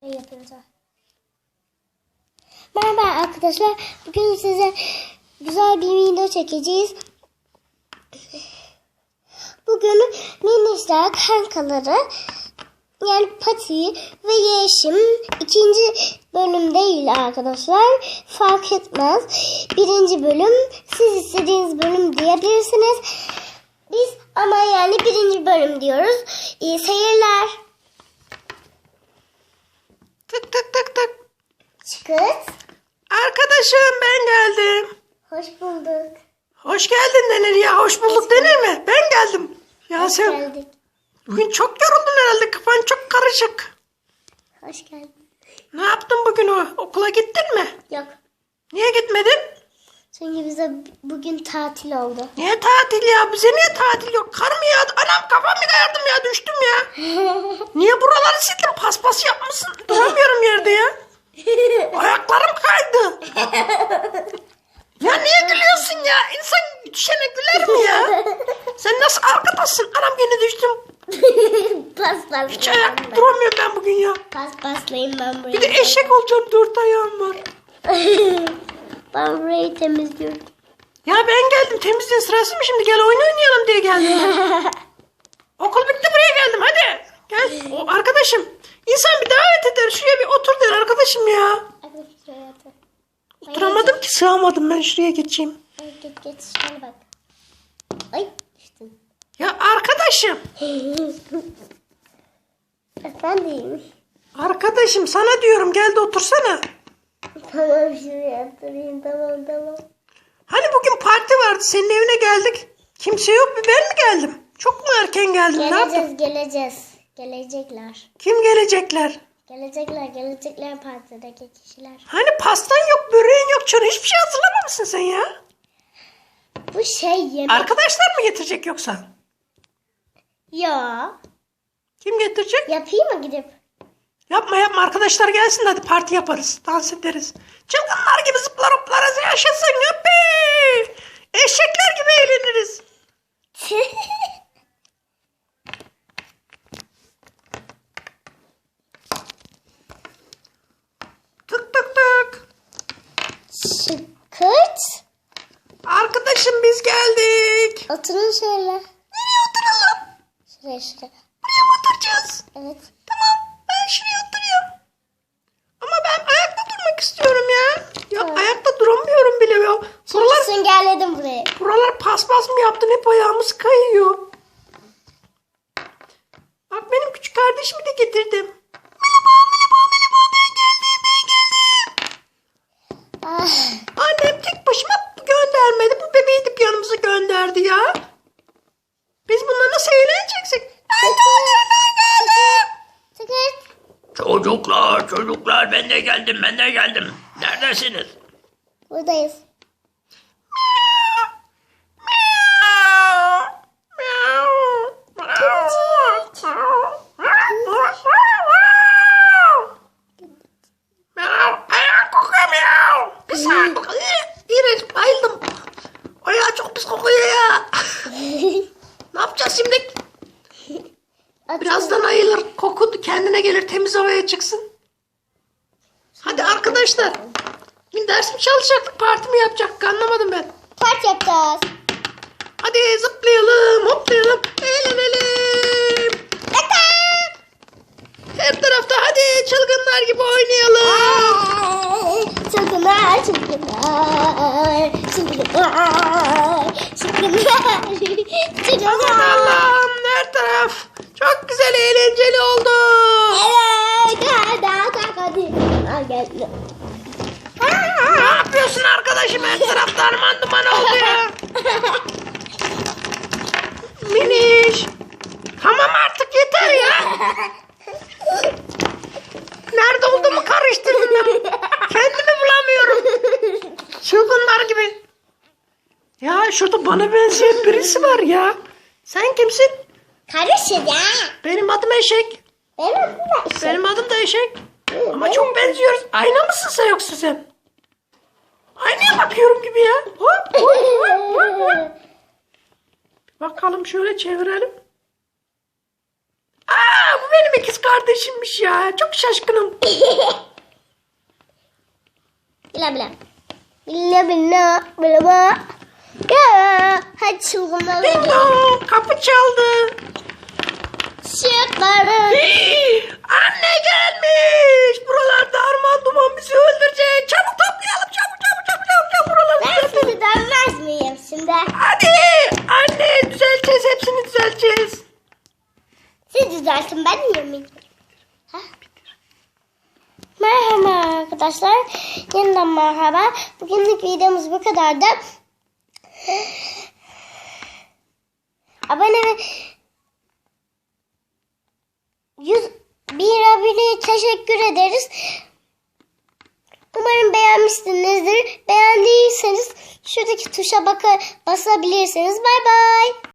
Ha? Merhaba arkadaşlar. Bugün size güzel bir video çekeceğiz. Bugün minişler kankaları yani Pati ve Yeşim ikinci bölüm değil arkadaşlar. Fark etmez. Birinci bölüm siz istediğiniz bölüm diyebilirsiniz. Biz ama yani birinci bölüm diyoruz. İyi seyirler. Tık tık tık tık. Çıkıt. Arkadaşım ben geldim. Hoş bulduk. Hoş geldin denir ya. Hoş bulduk denir mi? Ben geldim. Ya Hoş sen geldik. bugün çok yoruldun herhalde. Kafan çok karışık. Hoş geldin. Ne yaptın bugün o? Okula gittin mi? Yok. Niye gitmedin? Çünkü bize bugün tatil oldu. Niye tatil ya? Bize niye tatil yok? Kar mı yağdı? Anam kafamı kayardım ya. Düştüm ya. Niye sildin? Paspas yapmışsın. Duramıyorum yerde ya. Ayaklarım kaydı. Ya niye gülüyorsun ya? İnsan düşene güler mi ya? Sen nasıl arkadasın? Anam yine düştüm. Pas Hiç ayak duramıyorum ben bugün ya. Pas paslayayım ben burayı. Bir de eşek olacağım. Dört ayağım var. ben burayı temizliyorum. Ya ben geldim. Temizliğin sırası mı şimdi? Gel oyun oynayalım diye geldim. Okul bitti buraya geldim. Hadi. Gel. O, arkadaşım. İnsan bir davet eder. Şuraya bir otur der arkadaşım ya. Oturamadım ki. Sığamadım ben. Şuraya geçeyim. Git git şöyle bak. Ay düştüm. Ya arkadaşım. Efendim. Arkadaşım sana diyorum. Gel de otursana. Tamam şuraya oturayım tamam tamam. Hani bugün parti vardı. Senin evine geldik. Kimse yok mu? Ben mi geldim? Çok mu erken geldim? Geleceğiz geleceğiz. Gelecekler. Kim gelecekler? Gelecekler gelecekler partideki kişiler. Hani pastan yok, böreğin yok, çorun hiçbir şey hazırlamamışsın sen ya. Bu şey yemek. Arkadaşlar mı getirecek yoksa? Ya. Kim getirecek? Yapayım mı gidip? Yapma yapma arkadaşlar gelsin hadi parti yaparız. Dans ederiz. Çılgınlar gibi zıplar hoplarız yaşasın yuppi. Eşekler gibi eğleniriz. Tık tık tık. Şıkırt. Arkadaşım biz geldik. Oturun şöyle. Nereye oturalım? Şuraya şuraya. Buraya mı oturacağız? Evet. Tamam ben şuraya oturuyorum. Ama ben ayakta durmak istiyorum ya. Ya Evet. ayakta duramıyorum bile ya. Buralar, Süngerledim burayı. buralar paspas mı yaptın? Hep ayağımız kayıyor. Bak benim küçük kardeşimi de getirdim. Ah, Annem tek başıma göndermedi. De yanımıza gönderdi ya. Biz bununla nasıl eğleneceksek? Ben geldim, ben geldim. Şıkırt. Çocuklar, çocuklar ben de geldim, ben de geldim. Neredesiniz? Buradayız. Ayağım kokuyor miyav. Pis ayağım kokuyor. İğrenç bayıldım. Ayağı çok pis kokuyor ya. ne yapacağız şimdi? Birazdan ayılır. Koku kendine gelir. Temiz havaya çıksın. Hadi arkadaşlar. Bugün ders mi çalışacaktık? Parti mi yapacaktık? Anlamadım ben. Park yapacağız. Hadi zıplayalım, hoplayalım, eğlenelim. Her tarafta hadi çılgınlar gibi oynayalım. Çılgınlar, çılgınlar, çılgınlar, çılgınlar, Aman çılgınlar. Allah'ım her taraf çok güzel eğlenceli oldu. Evet. Ne yapıyorsun arkadaşım her taraf darman duman oldu ya. Miniş. Tamam artık yeter ya. Nerede olduğumu karıştırdım ben. Kendimi bulamıyorum. Çılgınlar gibi. Ya şurada bana benzeyen birisi var ya. Sen kimsin? Karışır ya. Benim adım Eşek. Benim adım da işte. Benim adım da Eşek. Ama çok benziyoruz. Ayna mısın sen yoksa sen? Aynaya bakıyorum gibi ya. Hop, hop, hop, hop, hop. Bakalım şöyle çevirelim. Aa bu benim ikiz kardeşimmiş ya. Çok şaşkınım. Bila bila. Bila bila. Bila bila. Ya. Hadi çılgınlar. Kapı çaldı. Siz düzeltin ben yemin. Ha? Merhaba arkadaşlar. Yeniden merhaba. Bugünlük videomuz bu kadardı. Abone ve 100 bir aboneye teşekkür ederiz. Umarım beğenmişsinizdir. Beğendiyseniz şuradaki tuşa baka basabilirsiniz. Bay bay.